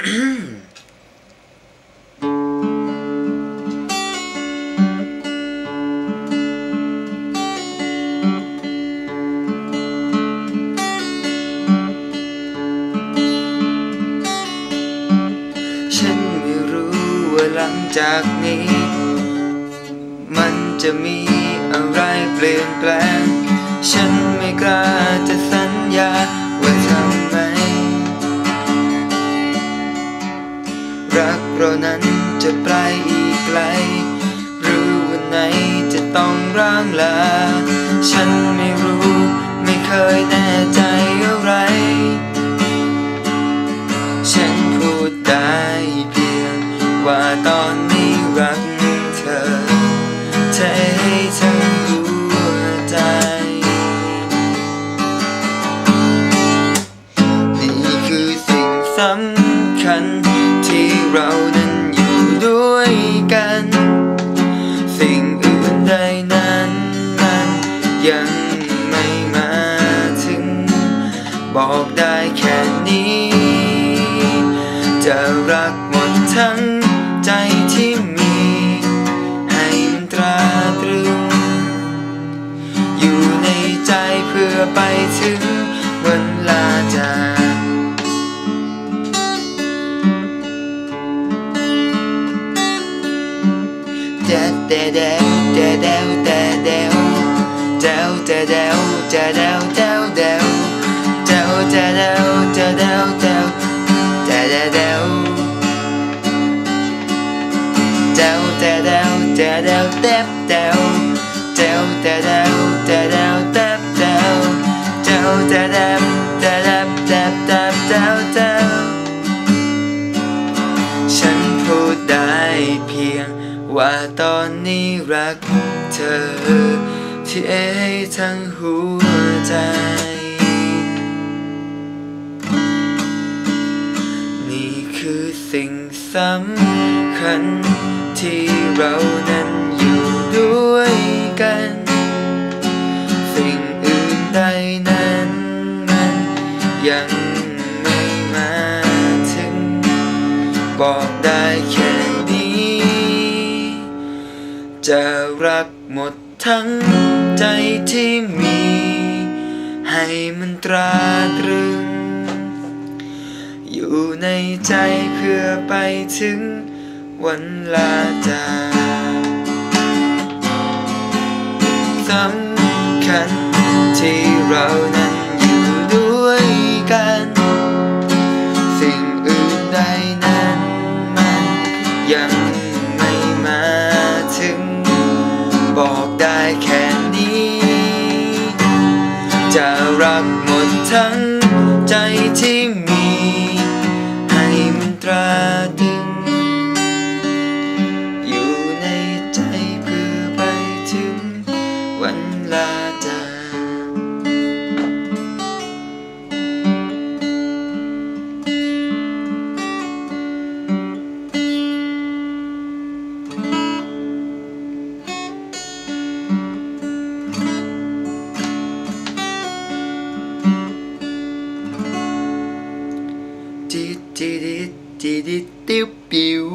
ฉันไม่รู้ว่าหลังจากนี้ มันจะมีอะไรเปลี่ยนแปลง ฉัน เรานั้นจะไปอีกไกล หรือวันไหนจะต้องร่างลา ฉันไม่รู้ไม่เคยแน่ใจอะไร ฉันพูดได้เพียงว่าตอนนี้รักเธอเธอให้เธองหัใจ นี่คือสิ่งสำคัญ เรานั้นอยู่ด้วยกัน สิ่งอื่นใดนั้นมันยังไม่มาถึง บอกได้แค่นี้ จะรักหมดทั้ง da da ว่าตอนนี้รักเธอ ที่เอทั้งหัวใจ นี่คือสิ่งสำคัญ ที่เรานั้นอยู่ด้วยกัน สิ่งอื่นใดนั้นมันยังไม่มาถึง บอกได้แค่ จะรักหมดทั้งใจที่มี ให้มันตราตรึง อยู่ในใจเพื่อไปถึงวันลาจากสำคัญที่เรานั้น แค่นี้ จะรักหมดทั้งใจที่มี ให้มันตรา dee dee dee dee dee dee pew.